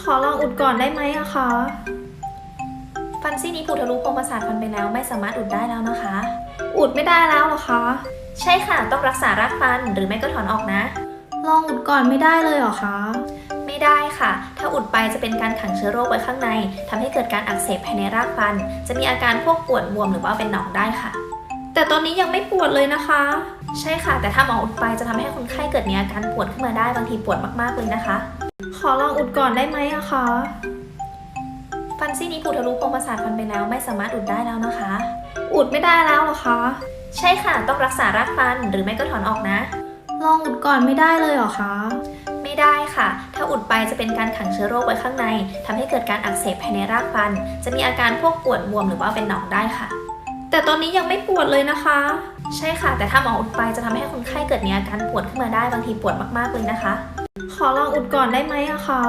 ขอลองอุดก่อนได้ไหมอะคะ ฟันซี่นี้ผุทะลุโพรงประสาทฟันไปแล้วไม่สามารถอุดได้แล้วนะคะ อุดไม่ได้แล้วเหรอคะ ใช่ค่ะต้องรักษารากฟันหรือไม่ก็ถอนออกนะ ลองอุดก่อนไม่ได้เลยเหรอคะ ไม่ได้ค่ะ ถ้าอุดไปจะเป็นการขังเชื้อโรคไว้ข้างในทำให้เกิดการอักเสบภายในรากฟัน จะมีอาการพวกปวดบวมหรือว่าเป็นหนองได้ค่ะ แต่ตอนนี้ยังไม่ปวดเลยนะคะ ใช่ค่ะ แต่ถ้าหมออุดไปจะทำให้คนไข้เกิดมีอาการปวดขึ้นมาได้บางทีปวดมากๆเลยนะคะ ขอลองอุดก่อนได้ไหมอะคะฟันซี่นี้ผุทะลุโพรงประสาทฟันไปแล้วไม่สามารถอุดได้แล้วนะคะ อุดไม่ได้แล้วเหรอคะ ใช่ค่ะต้องรักษารากฟันหรือไม่ก็ถอนออกนะ ลองอุดก่อนไม่ได้เลยเหรอคะ ไม่ได้ค่ะ ถ้าอุดไปจะเป็นการขังเชื้อโรคไว้ข้างในทำให้เกิดการอักเสบภายในรากฟัน จะมีอาการพวกปวดบวมหรือว่าเป็นหนองได้ค่ะ แต่ตอนนี้ยังไม่ปวดเลยนะคะ ใช่ค่ะ แต่ถ้าหมออุดไปจะทำให้คนไข้เกิดมีอาการปวดขึ้นมาได้บางทีปวดมากๆเลยนะคะ ขอลองอุดก่อนได้ไหมอะคะ